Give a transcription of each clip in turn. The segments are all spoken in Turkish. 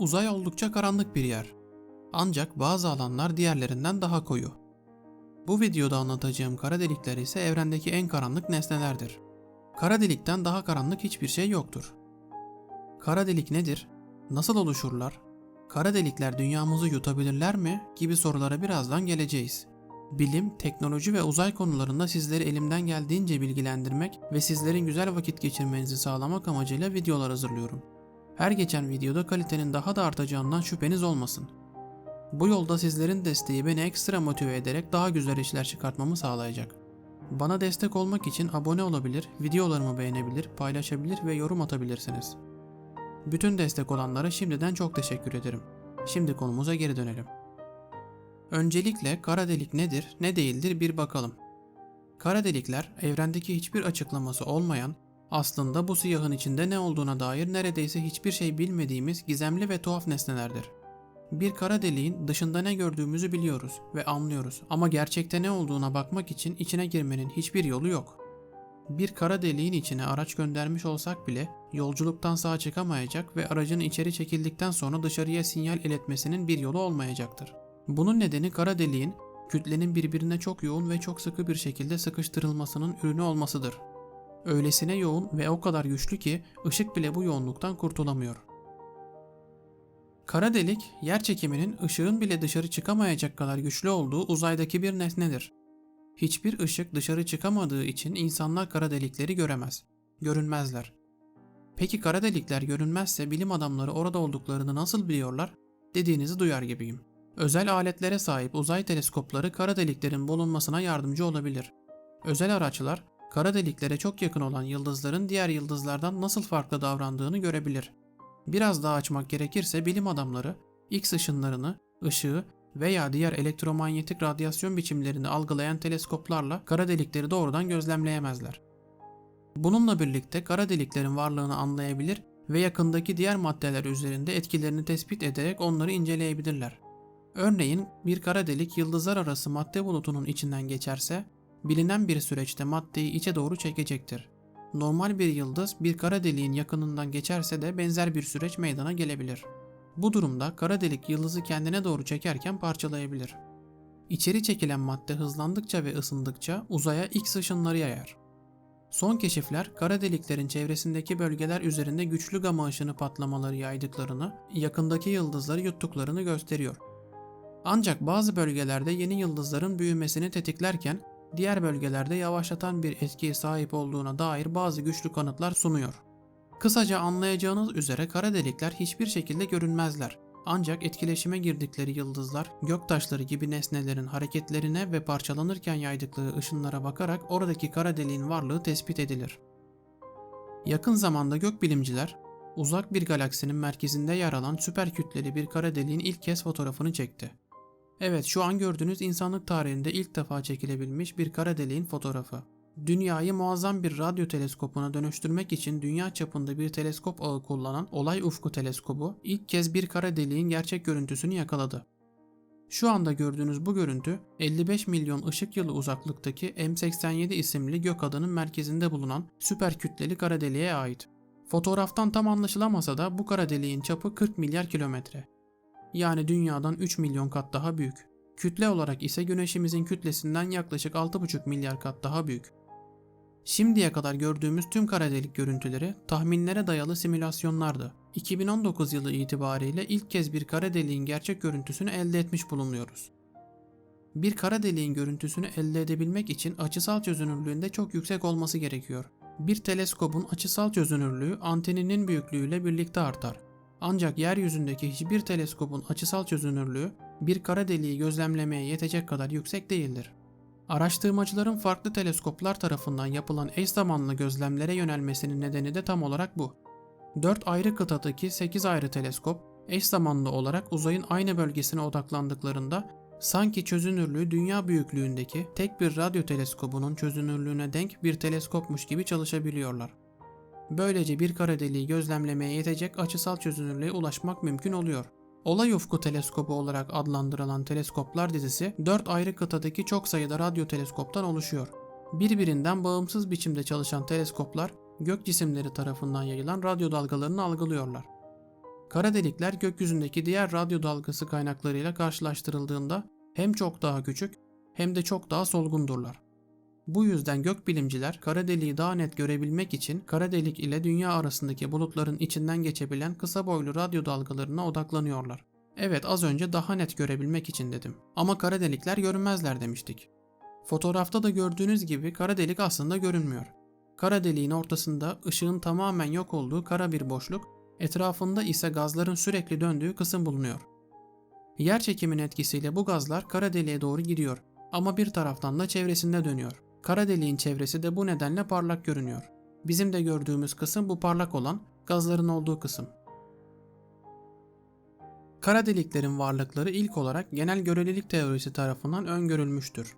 Uzay oldukça karanlık bir yer. Ancak bazı alanlar diğerlerinden daha koyu. Bu videoda anlatacağım kara delikler ise evrendeki en karanlık nesnelerdir. Kara delikten daha karanlık hiçbir şey yoktur. Kara delik nedir? Nasıl oluşurlar? Kara delikler dünyamızı yutabilirler mi? gibi sorulara birazdan geleceğiz. Bilim, teknoloji ve uzay konularında sizleri elimden geldiğince bilgilendirmek ve sizlerin güzel vakit geçirmenizi sağlamak amacıyla videolar hazırlıyorum. Her geçen videoda kalitenin daha da artacağından şüpheniz olmasın. Bu yolda sizlerin desteği beni ekstra motive ederek daha güzel işler çıkartmamı sağlayacak. Bana destek olmak için abone olabilir, videolarımı beğenebilir, paylaşabilir ve yorum atabilirsiniz. Bütün destek olanlara şimdiden çok teşekkür ederim. Şimdi konumuza geri dönelim. Öncelikle kara delik nedir, ne değildir bir bakalım. Kara delikler evrendeki hiçbir açıklaması olmayan, aslında bu siyahın içinde ne olduğuna dair neredeyse hiçbir şey bilmediğimiz gizemli ve tuhaf nesnelerdir. Bir kara deliğin dışında ne gördüğümüzü biliyoruz ve anlıyoruz ama gerçekte ne olduğuna bakmak için içine girmenin hiçbir yolu yok. Bir kara deliğin içine araç göndermiş olsak bile yolculuktan sağ çıkamayacak ve aracın içeri çekildikten sonra dışarıya sinyal iletmesinin bir yolu olmayacaktır. Bunun nedeni kara deliğin kütlenin birbirine çok yoğun ve çok sıkı bir şekilde sıkıştırılmasının ürünü olmasıdır. Öylesine yoğun ve o kadar güçlü ki ışık bile bu yoğunluktan kurtulamıyor. Kara delik, yer çekiminin ışığın bile dışarı çıkamayacak kadar güçlü olduğu uzaydaki bir nesnedir. Hiçbir ışık dışarı çıkamadığı için insanlar kara delikleri göremez. Görünmezler. Peki kara delikler görünmezse bilim adamları orada olduklarını nasıl biliyorlar? Dediğinizi duyar gibiyim. Özel aletlere sahip uzay teleskopları kara deliklerin bulunmasına yardımcı olabilir. Özel araçlar kara deliklere çok yakın olan yıldızların diğer yıldızlardan nasıl farklı davrandığını görebilir. Biraz daha açmak gerekirse bilim adamları X ışınlarını, ışığı veya diğer elektromanyetik radyasyon biçimlerini algılayan teleskoplarla kara delikleri doğrudan gözlemleyemezler. Bununla birlikte kara deliklerin varlığını anlayabilir ve yakındaki diğer maddeler üzerinde etkilerini tespit ederek onları inceleyebilirler. Örneğin bir kara delik yıldızlar arası madde bulutunun içinden geçerse bilinen bir süreçte maddeyi içe doğru çekecektir. Normal bir yıldız bir kara deliğin yakınından geçerse de benzer bir süreç meydana gelebilir. Bu durumda kara delik yıldızı kendine doğru çekerken parçalayabilir. İçeri çekilen madde hızlandıkça ve ısındıkça uzaya X ışınları yayar. Son keşifler kara deliklerin çevresindeki bölgeler üzerinde güçlü gama ışını patlamaları yaydıklarını, yakındaki yıldızları yuttuklarını gösteriyor. Ancak bazı bölgelerde yeni yıldızların büyümesini tetiklerken diğer bölgelerde yavaşlatan bir etkiye sahip olduğuna dair bazı güçlü kanıtlar sunuyor. Kısaca anlayacağınız üzere kara delikler hiçbir şekilde görünmezler. Ancak etkileşime girdikleri yıldızlar, göktaşları gibi nesnelerin hareketlerine ve parçalanırken yaydıkları ışınlara bakarak oradaki kara deliğin varlığı tespit edilir. Yakın zamanda gökbilimciler, uzak bir galaksinin merkezinde yer alan süper kütleli bir kara deliğin ilk kez fotoğrafını çekti. Evet şu an gördüğünüz insanlık tarihinde ilk defa çekilebilmiş bir kara deliğin fotoğrafı. Dünyayı muazzam bir radyo teleskopuna dönüştürmek için dünya çapında bir teleskop ağı kullanan Olay Ufku Teleskobu ilk kez bir kara deliğin gerçek görüntüsünü yakaladı. Şu anda gördüğünüz bu görüntü 55 milyon ışık yılı uzaklıktaki M87 isimli gök adının merkezinde bulunan süper kütleli kara deliğe ait. Fotoğraftan tam anlaşılamasa da bu kara deliğin çapı 40 milyar kilometre. Yani dünyadan 3 milyon kat daha büyük. Kütle olarak ise güneşimizin kütlesinden yaklaşık 6,5 milyar kat daha büyük. Şimdiye kadar gördüğümüz tüm kara delik görüntüleri tahminlere dayalı simülasyonlardı. 2019 yılı itibariyle ilk kez bir kara deliğin gerçek görüntüsünü elde etmiş bulunuyoruz. Bir kara deliğin görüntüsünü elde edebilmek için açısal çözünürlüğünde çok yüksek olması gerekiyor. Bir teleskopun açısal çözünürlüğü anteninin büyüklüğüyle birlikte artar. Ancak yeryüzündeki hiçbir teleskopun açısal çözünürlüğü bir kara deliği gözlemlemeye yetecek kadar yüksek değildir. Araştırmacıların farklı teleskoplar tarafından yapılan eş zamanlı gözlemlere yönelmesinin nedeni de tam olarak bu. 4 ayrı kıtadaki 8 ayrı teleskop eş zamanlı olarak uzayın aynı bölgesine odaklandıklarında sanki çözünürlüğü dünya büyüklüğündeki tek bir radyo teleskobunun çözünürlüğüne denk bir teleskopmuş gibi çalışabiliyorlar. Böylece bir kara deliği gözlemlemeye yetecek açısal çözünürlüğe ulaşmak mümkün oluyor. Olay ufku teleskobu olarak adlandırılan teleskoplar dizisi 4 ayrı kıtadaki çok sayıda radyo teleskoptan oluşuyor. Birbirinden bağımsız biçimde çalışan teleskoplar gök cisimleri tarafından yayılan radyo dalgalarını algılıyorlar. Kara delikler gökyüzündeki diğer radyo dalgası kaynaklarıyla karşılaştırıldığında hem çok daha küçük hem de çok daha solgundurlar. Bu yüzden gökbilimciler kara deliği daha net görebilmek için kara delik ile dünya arasındaki bulutların içinden geçebilen kısa boylu radyo dalgalarına odaklanıyorlar. Evet az önce daha net görebilmek için dedim. Ama kara delikler görünmezler demiştik. Fotoğrafta da gördüğünüz gibi kara delik aslında görünmüyor. Kara deliğin ortasında ışığın tamamen yok olduğu kara bir boşluk, etrafında ise gazların sürekli döndüğü kısım bulunuyor. Yer çekimin etkisiyle bu gazlar kara deliğe doğru gidiyor ama bir taraftan da çevresinde dönüyor. Kara deliğin çevresi de bu nedenle parlak görünüyor. Bizim de gördüğümüz kısım bu parlak olan gazların olduğu kısım. Kara deliklerin varlıkları ilk olarak genel görelilik teorisi tarafından öngörülmüştür.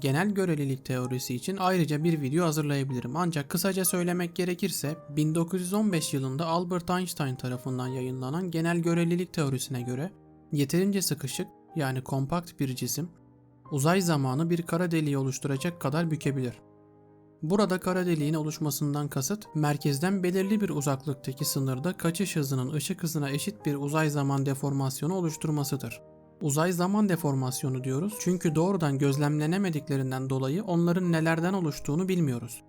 Genel görelilik teorisi için ayrıca bir video hazırlayabilirim ancak kısaca söylemek gerekirse 1915 yılında Albert Einstein tarafından yayınlanan genel görelilik teorisine göre yeterince sıkışık yani kompakt bir cisim uzay zamanı bir kara deliği oluşturacak kadar bükebilir. Burada kara deliğin oluşmasından kasıt merkezden belirli bir uzaklıktaki sınırda kaçış hızının ışık hızına eşit bir uzay zaman deformasyonu oluşturmasıdır. Uzay zaman deformasyonu diyoruz çünkü doğrudan gözlemlenemediklerinden dolayı onların nelerden oluştuğunu bilmiyoruz.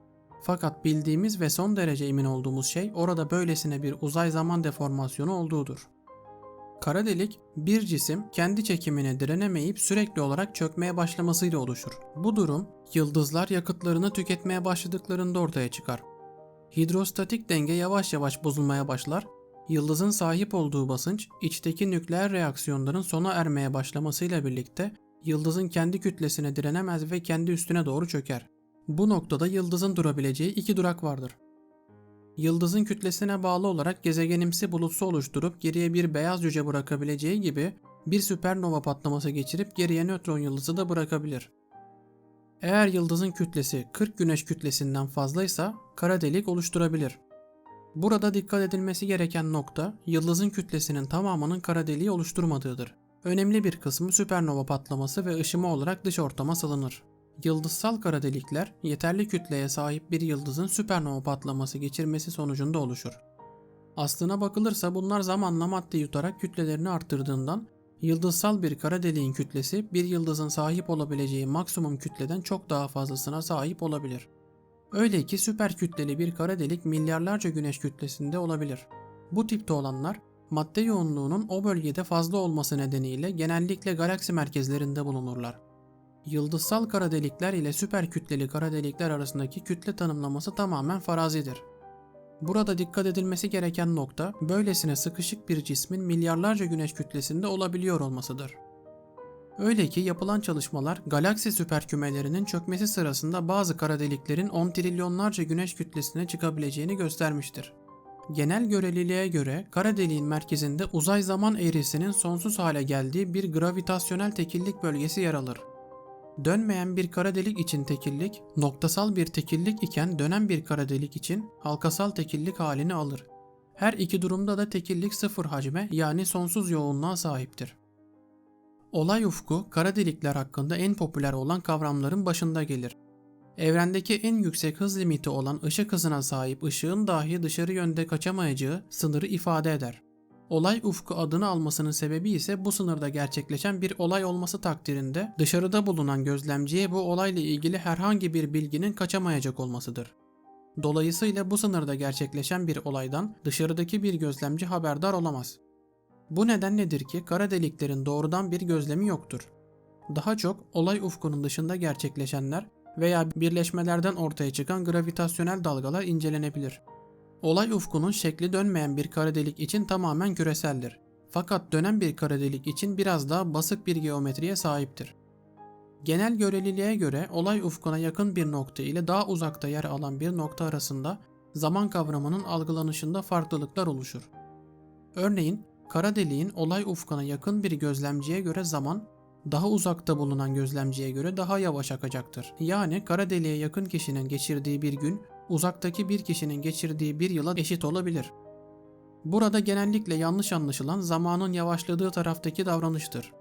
Fakat bildiğimiz ve son derece emin olduğumuz şey orada böylesine bir uzay zaman deformasyonu olduğudur. Kara delik bir cisim kendi çekimine direnemeyip sürekli olarak çökmeye başlamasıyla oluşur. Bu durum yıldızlar yakıtlarını tüketmeye başladıklarında ortaya çıkar. Hidrostatik denge yavaş yavaş bozulmaya başlar. Yıldızın sahip olduğu basınç içteki nükleer reaksiyonların sona ermeye başlamasıyla birlikte yıldızın kendi kütlesine direnemez ve kendi üstüne doğru çöker. Bu noktada yıldızın durabileceği iki durak vardır yıldızın kütlesine bağlı olarak gezegenimsi bulutsu oluşturup geriye bir beyaz cüce bırakabileceği gibi bir süpernova patlaması geçirip geriye nötron yıldızı da bırakabilir. Eğer yıldızın kütlesi 40 güneş kütlesinden fazlaysa kara delik oluşturabilir. Burada dikkat edilmesi gereken nokta yıldızın kütlesinin tamamının kara deliği oluşturmadığıdır. Önemli bir kısmı süpernova patlaması ve ışıma olarak dış ortama salınır. Yıldızsal kara delikler yeterli kütleye sahip bir yıldızın süpernova patlaması geçirmesi sonucunda oluşur. Aslına bakılırsa bunlar zamanla madde yutarak kütlelerini arttırdığından yıldızsal bir kara deliğin kütlesi bir yıldızın sahip olabileceği maksimum kütleden çok daha fazlasına sahip olabilir. Öyle ki süper kütleli bir kara delik milyarlarca güneş kütlesinde olabilir. Bu tipte olanlar madde yoğunluğunun o bölgede fazla olması nedeniyle genellikle galaksi merkezlerinde bulunurlar. Yıldızsal kara delikler ile süper kütleli kara delikler arasındaki kütle tanımlaması tamamen farazidir. Burada dikkat edilmesi gereken nokta böylesine sıkışık bir cismin milyarlarca güneş kütlesinde olabiliyor olmasıdır. Öyle ki yapılan çalışmalar galaksi süperkümelerinin çökmesi sırasında bazı kara deliklerin 10 trilyonlarca güneş kütlesine çıkabileceğini göstermiştir. Genel göreliliğe göre kara deliğin merkezinde uzay zaman eğrisinin sonsuz hale geldiği bir gravitasyonel tekillik bölgesi yer alır. Dönmeyen bir kara delik için tekillik, noktasal bir tekillik iken dönen bir kara delik için halkasal tekillik halini alır. Her iki durumda da tekillik sıfır hacme yani sonsuz yoğunluğa sahiptir. Olay ufku kara delikler hakkında en popüler olan kavramların başında gelir. Evrendeki en yüksek hız limiti olan ışık hızına sahip ışığın dahi dışarı yönde kaçamayacağı sınırı ifade eder. Olay ufku adını almasının sebebi ise bu sınırda gerçekleşen bir olay olması takdirinde dışarıda bulunan gözlemciye bu olayla ilgili herhangi bir bilginin kaçamayacak olmasıdır. Dolayısıyla bu sınırda gerçekleşen bir olaydan dışarıdaki bir gözlemci haberdar olamaz. Bu neden nedir ki kara deliklerin doğrudan bir gözlemi yoktur. Daha çok olay ufkunun dışında gerçekleşenler veya birleşmelerden ortaya çıkan gravitasyonel dalgalar incelenebilir. Olay ufkunun şekli dönmeyen bir kara delik için tamamen küreseldir. Fakat dönen bir kara delik için biraz daha basık bir geometriye sahiptir. Genel göreliliğe göre olay ufkuna yakın bir nokta ile daha uzakta yer alan bir nokta arasında zaman kavramının algılanışında farklılıklar oluşur. Örneğin kara deliğin olay ufkuna yakın bir gözlemciye göre zaman daha uzakta bulunan gözlemciye göre daha yavaş akacaktır. Yani kara deliğe yakın kişinin geçirdiği bir gün uzaktaki bir kişinin geçirdiği bir yıla eşit olabilir. Burada genellikle yanlış anlaşılan zamanın yavaşladığı taraftaki davranıştır.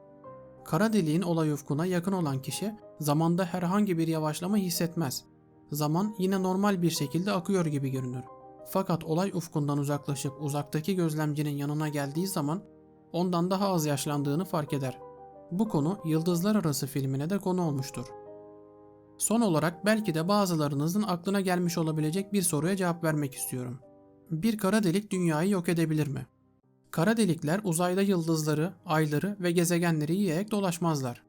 Kara deliğin olay ufkuna yakın olan kişi zamanda herhangi bir yavaşlama hissetmez. Zaman yine normal bir şekilde akıyor gibi görünür. Fakat olay ufkundan uzaklaşıp uzaktaki gözlemcinin yanına geldiği zaman ondan daha az yaşlandığını fark eder. Bu konu Yıldızlar Arası filmine de konu olmuştur. Son olarak belki de bazılarınızın aklına gelmiş olabilecek bir soruya cevap vermek istiyorum. Bir kara delik dünyayı yok edebilir mi? Kara delikler uzayda yıldızları, ayları ve gezegenleri yiyerek dolaşmazlar.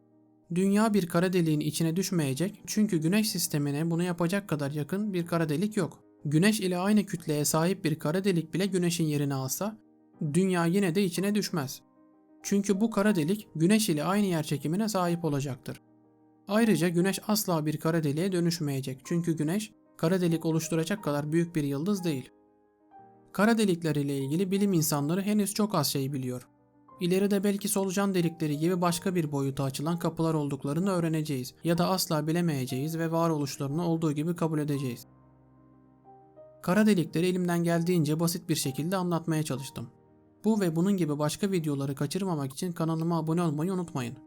Dünya bir kara deliğin içine düşmeyecek çünkü güneş sistemine bunu yapacak kadar yakın bir kara delik yok. Güneş ile aynı kütleye sahip bir kara delik bile güneşin yerini alsa, dünya yine de içine düşmez. Çünkü bu kara delik güneş ile aynı yer çekimine sahip olacaktır. Ayrıca güneş asla bir kara deliğe dönüşmeyecek çünkü güneş kara delik oluşturacak kadar büyük bir yıldız değil. Kara delikler ile ilgili bilim insanları henüz çok az şey biliyor. İleride belki solucan delikleri gibi başka bir boyuta açılan kapılar olduklarını öğreneceğiz ya da asla bilemeyeceğiz ve varoluşlarını olduğu gibi kabul edeceğiz. Kara delikleri elimden geldiğince basit bir şekilde anlatmaya çalıştım. Bu ve bunun gibi başka videoları kaçırmamak için kanalıma abone olmayı unutmayın.